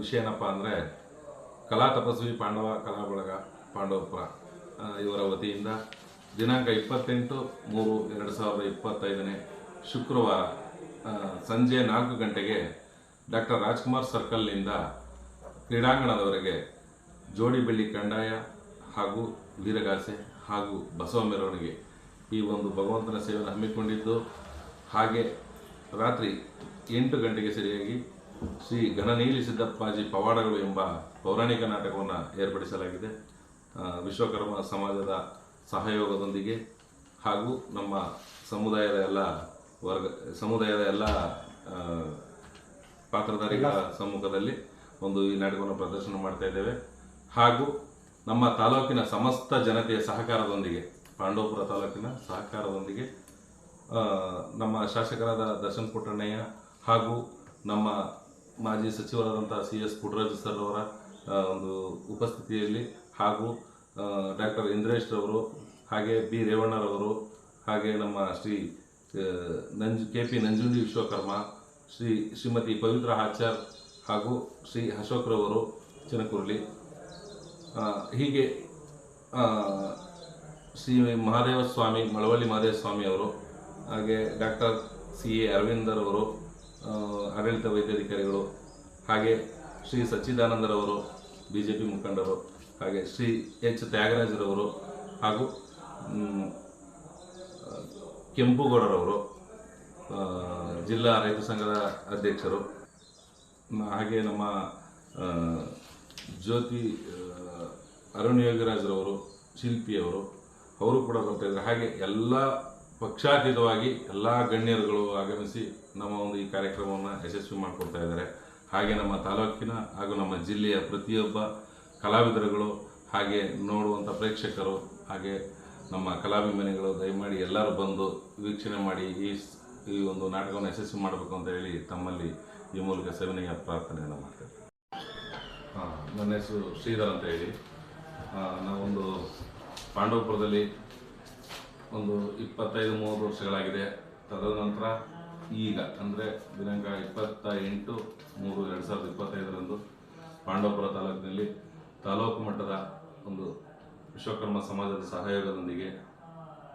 ವಿಷಯ ಏನಪ್ಪ ಅಂದರೆ, ಕಲಾ ತಪಸ್ವಿ ಪಾಂಡವ ಕಲಾ ಬಳಗ ಪಾಂಡವಪುರ ಇವರ ವತಿಯಿಂದ ದಿನಾಂಕ ಇಪ್ಪತ್ತೆಂಟು ಮೂರು ಎರಡು ಸಾವಿರದ ಇಪ್ಪತ್ತೈದನೇ ಶುಕ್ರವಾರ ಸಂಜೆ ನಾಲ್ಕು ಗಂಟೆಗೆ ಡಾಕ್ಟರ್ ರಾಜ್ಕುಮಾರ್ ಸರ್ಕಲ್ನಿಂದ ಕ್ರೀಡಾಂಗಣದವರೆಗೆ ಜೋಡಿ ಬೆಳ್ಳಿ ಕಂದಾಯ ಹಾಗೂ ವೀರಗಾಸೆ ಹಾಗೂ ಬಸವ ಮೆರವಣಿಗೆ ಈ ಒಂದು ಭಗವಂತನ ಸೇವೆಯನ್ನು ಹಮ್ಮಿಕೊಂಡಿದ್ದು. ಹಾಗೆ ರಾತ್ರಿ ಎಂಟು ಗಂಟೆಗೆ ಸರಿಯಾಗಿ ಶ್ರೀ ಘನನೀಲಿ ಸಿದ್ದಪ್ಪಾಜಿ ಪವಾಡಗಳು ಎಂಬ ಪೌರಾಣಿಕ ನಾಟಕವನ್ನು ಏರ್ಪಡಿಸಲಾಗಿದೆ. ವಿಶ್ವಕರ್ಮ ಸಮಾಜದ ಸಹಯೋಗದೊಂದಿಗೆ ಹಾಗೂ ನಮ್ಮ ಸಮುದಾಯದ ಎಲ್ಲ ವರ್ಗ ಸಮುದಾಯದ ಎಲ್ಲ ಪಾತ್ರಧಾರಿಗಳ ಸಮ್ಮುಖದಲ್ಲಿ ಒಂದು ಈ ನಾಟಕವನ್ನು ಪ್ರದರ್ಶನ ಮಾಡ್ತಾ ಇದ್ದೇವೆ. ಹಾಗೂ ನಮ್ಮ ತಾಲೂಕಿನ ಸಮಸ್ತ ಜನತೆಯ ಸಹಕಾರದೊಂದಿಗೆ ಪಾಂಡವಪುರ ತಾಲೂಕಿನ ಸಹಕಾರದೊಂದಿಗೆ ನಮ್ಮ ಶಾಸಕರಾದ ದರ್ಶನ್ ಪುಟ್ಟಣ್ಣಯ್ಯ ಹಾಗೂ ನಮ್ಮ ಮಾಜಿ ಸಚಿವರಾದಂಥ ಸಿ ಎಸ್ ಪುಟ್ಟರಾಜು ಸರ್ ಅವರ ಒಂದು ಉಪಸ್ಥಿತಿಯಲ್ಲಿ ಹಾಗೂ ಡಾಕ್ಟರ್ ಇಂದ್ರೇಶ್ ರವರು ಹಾಗೆ ಬಿ ರೇವಣ್ಣರವರು ಹಾಗೆ ನಮ್ಮ ಶ್ರೀ ನಂಜು ಕೆ ಪಿ ನಂಜುಂಡಿ ವಿಶ್ವಕರ್ಮ ಶ್ರೀ ಶ್ರೀಮತಿ ಪವಿತ್ರ ಆಚಾರ್ ಹಾಗೂ ಶ್ರೀ ಅಶೋಕ್ರವರು ಚಿನಕುರ್ಲಿ ಆ, ಹೀಗೆ ಶ್ರೀ ಮಹಾದೇವ ಸ್ವಾಮಿ ಮಳವಳ್ಳಿ ಮಹಾದೇವ ಸ್ವಾಮಿ ಅವರು ಹಾಗೆ ಡಾಕ್ಟರ್ ಸಿ ಎ ಅರವಿಂದರ್ ಅವರು ಆ, ಆಡಳಿತ ವೈದ್ಯಾಧಿಕಾರಿಗಳು ಹಾಗೆ ಶ್ರೀ ಸಚ್ಚಿದಾನಂದರವರು ಬಿ ಜೆ ಪಿ ಮುಖಂಡರು, ಹಾಗೆ ಶ್ರೀ ಎಚ್ ತ್ಯಾಗರಾಜರವರು ಹಾಗೂ ಕೆಂಪುಗೌಡರವರು ಜಿಲ್ಲಾ ರೈತ ಸಂಘದ ಅಧ್ಯಕ್ಷರು ಹಾಗೆ ನಮ್ಮ ಜ್ಯೋತಿ ಅರುಣ್ ಯೋಗಿರಾಜ್ರವರು, ಶಿಲ್ಪಿಯವರು, ಅವರು ಕೂಡ ಬರ್ತಾಯಿದ್ದಾರೆ ಹಾಗೆ ಎಲ್ಲ ಪಕ್ಷಾತೀತವಾಗಿ ಎಲ್ಲ ಗಣ್ಯರುಗಳು ಆಗಮಿಸಿ ನಮ್ಮ ಒಂದು ಈ ಕಾರ್ಯಕ್ರಮವನ್ನು ಯಶಸ್ವಿ ಮಾಡಿಕೊಡ್ತಾ ಇದ್ದಾರೆ. ಹಾಗೆ ನಮ್ಮ ತಾಲೂಕಿನ ಹಾಗೂ ನಮ್ಮ ಜಿಲ್ಲೆಯ ಪ್ರತಿಯೊಬ್ಬ ಕಲಾವಿದರುಗಳು, ಹಾಗೆ ನೋಡುವಂಥ ಪ್ರೇಕ್ಷಕರು, ಹಾಗೆ ನಮ್ಮ ಕಲಾಭಿಮಾನಿಗಳು, ದಯಮಾಡಿ ಎಲ್ಲರೂ ಬಂದು ವೀಕ್ಷಣೆ ಮಾಡಿ ಈ ಈ ಒಂದು ನಾಟಕವನ್ನು ಯಶಸ್ವಿ ಮಾಡಬೇಕು ಅಂತ ಹೇಳಿ ತಮ್ಮಲ್ಲಿ ಈ ಮೂಲಕ ಸವಿನಯ ಪ್ರಾರ್ಥನೆಯನ್ನು ಮಾಡ್ತೇವೆ. ನನ್ನ ಹೆಸರು ಶ್ರೀಧರ್ ಅಂತ ಹೇಳಿ. ನಾವೊಂದು ಪಾಂಡವಪುರದಲ್ಲಿ ಒಂದು ಇಪ್ಪತ್ತೈದು ಮೂವತ್ತು ವರ್ಷಗಳಾಗಿದೆ. ತದನಂತರ ಈಗ, ಅಂದರೆ ದಿನಾಂಕ ಇಪ್ಪತ್ತ ಎಂಟು ಮೂರು ಎರಡು ಸಾವಿರದ ಇಪ್ಪತ್ತೈದರಂದು ಪಾಂಡವಪುರ ತಾಲೂಕಿನಲ್ಲಿ ತಾಲೂಕು ಮಟ್ಟದ ಒಂದು ವಿಶ್ವಕರ್ಮ ಸಮಾಜದ ಸಹಯೋಗದೊಂದಿಗೆ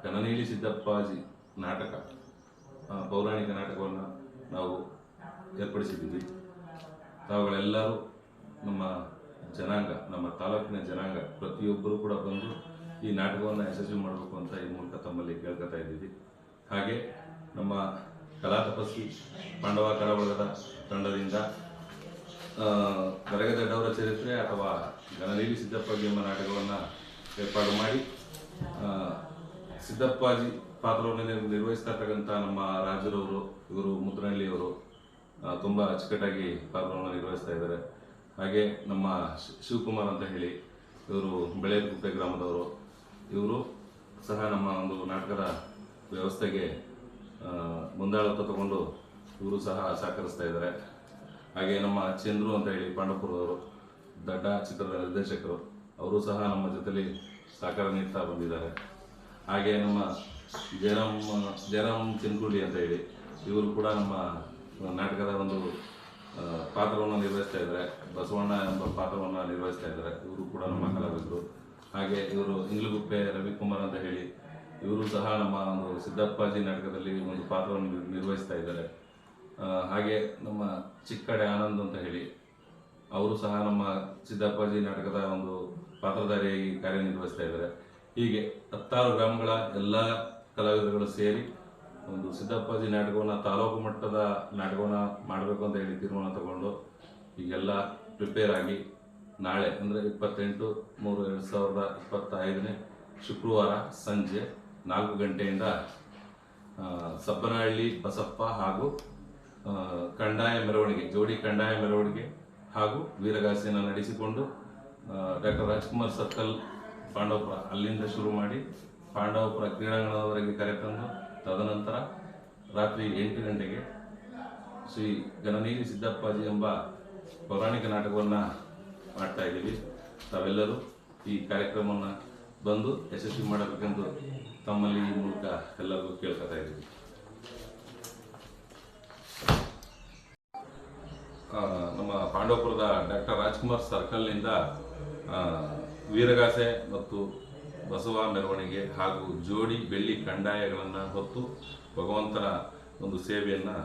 ಕನನೀಲಿ ಸಿದ್ದಪ್ಪಾಜಿ ನಾಟಕ ಪೌರಾಣಿಕ ನಾಟಕವನ್ನು ನಾವು ಏರ್ಪಡಿಸಿದ್ದೀವಿ. ತಾವುಗಳೆಲ್ಲರೂ ನಮ್ಮ ಜನಾಂಗ, ನಮ್ಮ ತಾಲೂಕಿನ ಜನಾಂಗ ಪ್ರತಿಯೊಬ್ಬರು ಕೂಡ ಬಂದು ಈ ನಾಟಕವನ್ನು ಯಶಸ್ವಿ ಮಾಡಬೇಕು ಅಂತ ಈ ಮೂಲಕ ತಮ್ಮಲ್ಲಿ ಕೇಳ್ಕೊತಾ ಇದ್ದೀವಿ. ಹಾಗೆ ನಮ್ಮ ಕಲಾ ತಪಸ್ವಿ ಪಾಂಡವ ಕರಾವಳದ ತಂಡದಿಂದ ಆ, ಗರಗದಡ್ಡವರ ಚರಿತ್ರೆ ಅಥವಾ ಗಣನೀಲಿ ಸಿದ್ದಪ್ಪಾಜಿ ಎಂಬ ನಾಟಕವನ್ನು ಏರ್ಪಾಡು ಮಾಡಿ ಸಿದ್ದಪ್ಪಾಜಿ ಪಾತ್ರವನ್ನು ನಿರ್ವಹಿಸ್ತಕ್ಕಂಥ ನಮ್ಮ ರಾಜರವರು ಇವರು ಮುದ್ರಹಳ್ಳಿಯವರು ತುಂಬ ಅಚ್ಚುಕಟ್ಟಾಗಿ ಪಾತ್ರವನ್ನು ನಿರ್ವಹಿಸ್ತಾ ಇದ್ದಾರೆ. ಹಾಗೆ ನಮ್ಮ ಶಿವಕುಮಾರ್ ಅಂತ ಹೇಳಿ ಇವರು ಬೆಳೆಯಕುಪ್ಪೆ ಗ್ರಾಮದವರು. ಇವರು ಸಹ ನಮ್ಮ ಒಂದು ನಾಟಕದ ವ್ಯವಸ್ಥೆಗೆ ಮುಂದಾಳತ್ವ ತಗೊಂಡು ಇವರು ಸಹ ಸಹಕರಿಸ್ತಾ ಇದ್ದಾರೆ. ಹಾಗೆ ನಮ್ಮ ಚಂದ್ರು ಅಂತ ಹೇಳಿ ಪಾಂಡವಪುರದವರು, ದಡ್ಡ ಚಿತ್ರದ ನಿರ್ದೇಶಕರು, ಅವರು ಸಹ ನಮ್ಮ ಜೊತೆಲಿ ಸಹಕಾರ ನೀಡ್ತಾ ಬಂದಿದ್ದಾರೆ. ಹಾಗೆ ನಮ್ಮ ಜಯರಾಮ್ ಜಯರಾಮ್ ಚಿನ್ಕುಳಿ ಅಂತ ಹೇಳಿ, ಇವರು ಕೂಡ ನಮ್ಮ ನಾಟಕದ ಒಂದು ಪಾತ್ರವನ್ನು ನಿರ್ವಹಿಸ್ತಾ ಇದ್ದಾರೆ. ಬಸವಣ್ಣ ಎಂಬ ಪಾತ್ರವನ್ನು ನಿರ್ವಹಿಸ್ತಾ ಇದ್ದಾರೆ. ಇವರು ಕೂಡ ನಮ್ಮ ಕಲಾವಿದರು. ಹಾಗೆ ಇವರು ಇಂಗ್ಲಗುಪ್ಪೆ ರವಿಕುಮಾರ್ ಅಂತ ಹೇಳಿ, ಇವರು ಸಹ ನಮ್ಮ ಒಂದು ಸಿದ್ದಪ್ಪಾಜಿ ನಾಟಕದಲ್ಲಿ ಒಂದು ಪಾತ್ರವನ್ನು ನಿರ್- ನಿರ್ವಹಿಸ್ತಾ ಇದ್ದಾರೆ. ಹಾಗೆ ನಮ್ಮ ಚಿಕ್ಕಡೆ ಆನಂದ್ ಅಂತ ಹೇಳಿ, ಅವರು ಸಹ ನಮ್ಮ ಸಿದ್ದಪ್ಪಾಜಿ ನಾಟಕದ ಒಂದು ಪಾತ್ರಧಾರಿಯಾಗಿ ಕಾರ್ಯನಿರ್ವಹಿಸ್ತಾ ಇದ್ದಾರೆ. ಹೀಗೆ ಹತ್ತಾರು ಗ್ರಾಮಗಳ ಎಲ್ಲ ಕಲಾವಿದರುಗಳು ಸೇರಿ ಒಂದು ಸಿದ್ದಪ್ಪಾಜಿ ನಾಟಕವನ್ನು ತಾಲೂಕು ಮಟ್ಟದ ನಾಟಕವನ್ನು ಮಾಡಬೇಕು ಅಂತ ಹೇಳಿ ತೀರ್ಮಾನ ತಗೊಂಡು ಈಗೆಲ್ಲ ಪ್ರಿಪೇರ್ ಆಗಿ ನಾಳೆ ಅಂದರೆ ಇಪ್ಪತ್ತೆಂಟು ಮೂರು ಎರಡು ಸಾವಿರದ ಇಪ್ಪತ್ತೈದನೇ ಶುಕ್ರವಾರ ಸಂಜೆ ನಾಲ್ಕು ಗಂಟೆಯಿಂದ ಸಬ್ಬನಹಳ್ಳಿ, ಬಸಪ್ಪ ಹಾಗೂ ಕಂಡಾಯ ಮೆರವಣಿಗೆ, ಜೋಡಿ ಕಂದಾಯ ಮೆರವಣಿಗೆ ಹಾಗೂ ವೀರಗಾಸೆಯನ್ನು ನಡೆಸಿಕೊಂಡು ಡಾಕ್ಟರ್ ರಾಜ್ಕುಮಾರ್ ಸರ್ಕಲ್ ಪಾಂಡವಪುರ ಅಲ್ಲಿಂದ ಶುರು ಮಾಡಿ ಪಾಂಡವಪುರ ಕ್ರೀಡಾಂಗಣದವರೆಗೆ ಕರೆತಂದು ತದನಂತರ ರಾತ್ರಿ ಎಂಟು ಗಂಟೆಗೆ ಶ್ರೀ ಗಣನೀಲಿ ಸಿದ್ದಪ್ಪಾಜಿ ಎಂಬ ಪೌರಾಣಿಕ ನಾಟಕವನ್ನು ಮಾಡ್ತಾ ಇದ್ದೀವಿ. ತಾವೆಲ್ಲರೂ ಈ ಕಾರ್ಯಕ್ರಮವನ್ನು ಬಂದು ಯಶಸ್ವಿ ಮಾಡಬೇಕೆಂದು ತಮ್ಮಲ್ಲಿ ಈ ಮೂಲಕ ಎಲ್ಲರಿಗೂ ಕೇಳ್ಕೊತಾ ಇದ್ದೀವಿ. ನಮ್ಮ ಪಾಂಡವಪುರದ ಡಾಕ್ಟರ್ ರಾಜ್ಕುಮಾರ್ ಸರ್ಕಲ್ನಿಂದ ವೀರಗಾಸೆ ಮತ್ತು ಬಸವ ಮೆರವಣಿಗೆ ಹಾಗೂ ಜೋಡಿ ಬೆಳ್ಳಿ ಕಂಡಾಯಗಳನ್ನು ಹೊತ್ತು ಭಗವಂತನ ಒಂದು ಸೇವೆಯನ್ನು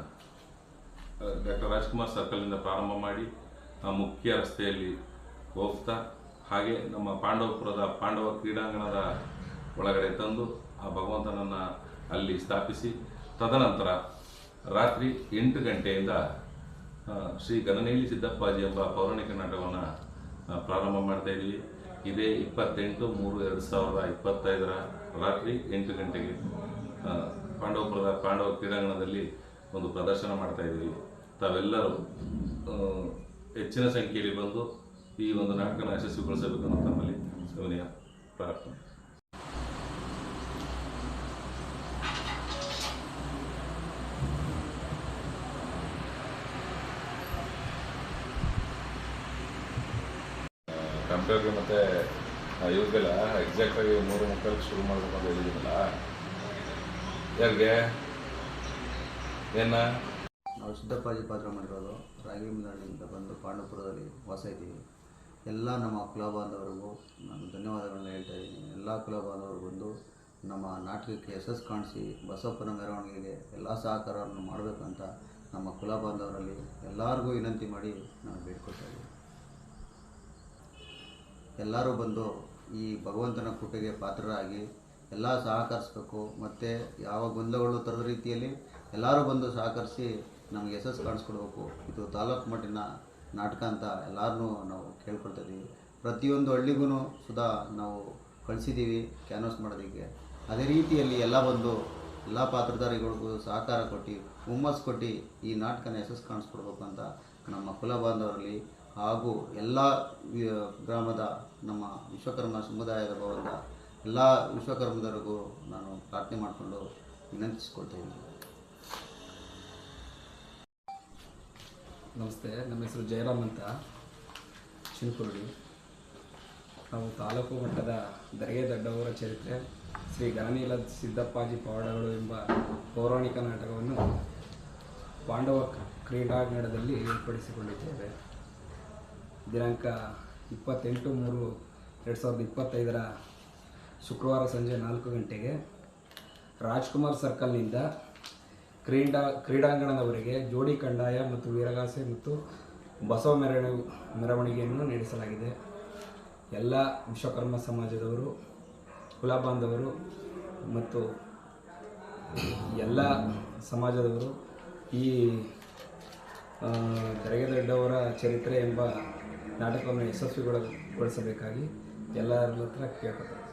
ಡಾಕ್ಟರ್ ರಾಜ್ಕುಮಾರ್ ಸರ್ಕಲ್ನಿಂದ ಪ್ರಾರಂಭ ಮಾಡಿ ಮುಖ್ಯ ರಸ್ತೆಯಲ್ಲಿ ಹೋಗ್ತಾ ಹಾಗೆ ನಮ್ಮ ಪಾಂಡವಪುರದ ಪಾಂಡವ ಕ್ರೀಡಾಂಗಣದ ಒಳಗಡೆ ತಂದು ಆ ಭಗವಂತನನ್ನು ಅಲ್ಲಿ ಸ್ಥಾಪಿಸಿ, ತದನಂತರ ರಾತ್ರಿ ಎಂಟು ಗಂಟೆಯಿಂದ ಶ್ರೀ ಗನನೇಲಿ ಸಿದ್ದಪ್ಪಾಜಿ ಎಂಬ ಪೌರಾಣಿಕ ನಾಟಕವನ್ನು ಪ್ರಾರಂಭ ಮಾಡ್ತಾ ಇದ್ದೀವಿ ಇದೇ ಇಪ್ಪತ್ತೆಂಟು ಮೂರು ಎರಡು ಸಾವಿರದ ಇಪ್ಪತ್ತೈದರ ರಾತ್ರಿ ಎಂಟು ಗಂಟೆಗೆ ಪಾಂಡವಪುರದ ಪಾಂಡವ ಕ್ರೀಡಾಂಗಣದಲ್ಲಿ ಒಂದು ಪ್ರದರ್ಶನ ಮಾಡ್ತಾ ಇದ್ದೀವಿ ತಾವೆಲ್ಲರೂ ಹೆಚ್ಚಿನ ಸಂಖ್ಯೆಯಲ್ಲಿ ಬಂದು ಈ ಒಂದು ನಾಟಕನ ಯಶಸ್ವಿಗೊಳಿಸಬೇಕು ಅಂತ ತಮ್ಮಲ್ಲಿ ಸವಿನಯ ಪ್ರಾರ್ಥನೆ. ಕಂಪ್ಯೂಟರ್ ಮತ್ತೆ ಇವ್ರಿಗೆಲ್ಲ ಎಕ್ಸಾಕ್ಟಾಗಿ ಮೂರು ಮಕ್ಕಳಿಗೆ ಶುರು ಮಾಡಬೇಕು ಅಂತ ಹೇಳಿದ್ದೀನಲ್ಲ. ಯಾರಿಗೆ? ಏನ? ನಾವು ಸಿದ್ದಪ್ಪಾಜಿ ಪಾತ್ರ ಮಾಡಿರೋದು ರಾಗಿಮನಹಳ್ಳಿಯಿಂದ ಬಂದು ಪಾಂಡವಪುರದಲ್ಲಿ ವಾಸ ಇದ್ದೀವಿ. ಎಲ್ಲ ನಮ್ಮ ಕುಲ ಬಾಂಧವರಿಗೂ ನಾನು ಧನ್ಯವಾದಗಳನ್ನ ಹೇಳ್ತಾ ಇದ್ದೀನಿ. ಎಲ್ಲ ಕುಲ ಬಾಂಧವರು ಬಂದು ನಮ್ಮ ನಾಟಕಕ್ಕೆ ಯಶಸ್ಸು ಕಾಣಿಸಿ, ಬಸಪ್ಪನ ಮೆರವಣಿಗೆಗೆ ಎಲ್ಲ ಸಹಕಾರವನ್ನು ಮಾಡಬೇಕಂತ ನಮ್ಮ ಕುಲ ಬಾಂಧವರಲ್ಲಿ ಎಲ್ಲರಿಗೂ ವಿನಂತಿ ಮಾಡಿ ನಾನು ಬೇಡ್ಕೊಳ್ತಾ ಇದ್ದೀನಿ. ಎಲ್ಲರೂ ಬಂದು ಈ ಭಗವಂತನ ಕೃಪೆಗೆ ಪಾತ್ರರಾಗಿ ಎಲ್ಲ ಸಹಕರಿಸ್ಬೇಕು. ಮತ್ತು ಯಾವ ಗೊಂದಲಗಳು ತರದ ರೀತಿಯಲ್ಲಿ ಎಲ್ಲರೂ ಬಂದು ಸಹಕರಿಸಿ ನಮಗೆ ಯಶಸ್ಸು ಕಾಣಿಸ್ಕೊಡ್ಬೇಕು. ಇದು ತಾಲೂಕು ಮಟ್ಟಿನ ನಾಟಕ ಅಂತ ಎಲ್ಲರನ್ನೂ ನಾವು ಕೇಳ್ಕೊಳ್ತಾ ಇದ್ದೀವಿ ಪ್ರತಿಯೊಂದು ಹಳ್ಳಿಗೂ ಸುಧಾ ನಾವು ಕಳಿಸಿದ್ದೀವಿ ಕ್ಯಾನ್ವಸ್ ಮಾಡೋದಕ್ಕೆ. ಅದೇ ರೀತಿಯಲ್ಲಿ ಎಲ್ಲ ಬಂದು ಎಲ್ಲ ಪಾತ್ರಧಾರಿಗಳಿಗೂ ಸಹಕಾರ ಕೊಟ್ಟು, ಹುಮ್ಮಸ್ ಕೊಟ್ಟು ಈ ನಾಟಕನ ಯಶಸ್ಸು ಕಾಣಿಸ್ಕೊಡ್ಬೇಕು ಅಂತ ನಮ್ಮ ಕುಲ ಬಾಂಧವರಲ್ಲಿ ಹಾಗೂ ಎಲ್ಲ ಗ್ರಾಮದ ನಮ್ಮ ವಿಶ್ವಕರ್ಮ ಸಮುದಾಯದ ಭವನದ ಎಲ್ಲ ವಿಶ್ವಕರ್ಮದವರಿಗೂ ನಾನು ಪ್ರಾರ್ಥನೆ ಮಾಡಿಕೊಂಡು ವಿನಂತಿಸ್ಕೊಳ್ತಾ ನಮಸ್ತೆ, ನಮ್ಮ ಹೆಸರು ಜಯರಾಮ್ ಅಂತ. ಚಿನ್ಕುರುಡಿ ನಾವು ತಾಲೂಕು ಮಟ್ಟದ ದರ್ಗೆ ದೊಡ್ಡವರ ಚರಿತ್ರೆ, ಶ್ರೀ ಗಣನೀಲ ಸಿದ್ದಪ್ಪಾಜಿ ಪವಾಡಗಳು ಎಂಬ ಪೌರಾಣಿಕ ನಾಟಕವನ್ನು ಪಾಂಡವ ಕ್ರೀಡಾಂಗಣದಲ್ಲಿ ಏರ್ಪಡಿಸಿಕೊಂಡಿದ್ದೇವೆ. ದಿನಾಂಕ ಇಪ್ಪತ್ತೆಂಟು ಮೂರು ಎರಡು ಸಾವಿರದ ಇಪ್ಪತ್ತೈದರ ಶುಕ್ರವಾರ ಸಂಜೆ ನಾಲ್ಕು ಗಂಟೆಗೆ ರಾಜ್ಕುಮಾರ್ ಸರ್ಕಲ್ನಿಂದ ಕ್ರೀಡಾ, ಕ್ರೀಡಾಂಗಣದವರಿಗೆ ಜೋಡಿ ಕಂಡಾಯ ಮತ್ತು ವೀರಗಾಸೆ ಮತ್ತು ಬಸವ ಮೆರವಣಿಗೆ ಮೆರವಣಿಗೆಯನ್ನು ನಡೆಸಲಾಗಿದೆ. ಎಲ್ಲ ವಿಶ್ವಕರ್ಮ ಸಮಾಜದವರು ಕುಲ ಬಾಂಧವರು ಮತ್ತು ಎಲ್ಲ ಸಮಾಜದವರು ಈ ದೊಡ್ಡವರ ಚರಿತ್ರೆ ಎಂಬ ನಾಟಕವನ್ನು ಯಶಸ್ವಿಗೊಳಗೊಳಿಸಬೇಕಾಗಿ ಎಲ್ಲರ ಹತ್ರ ಕೇಳ್ಕೊತಾರೆ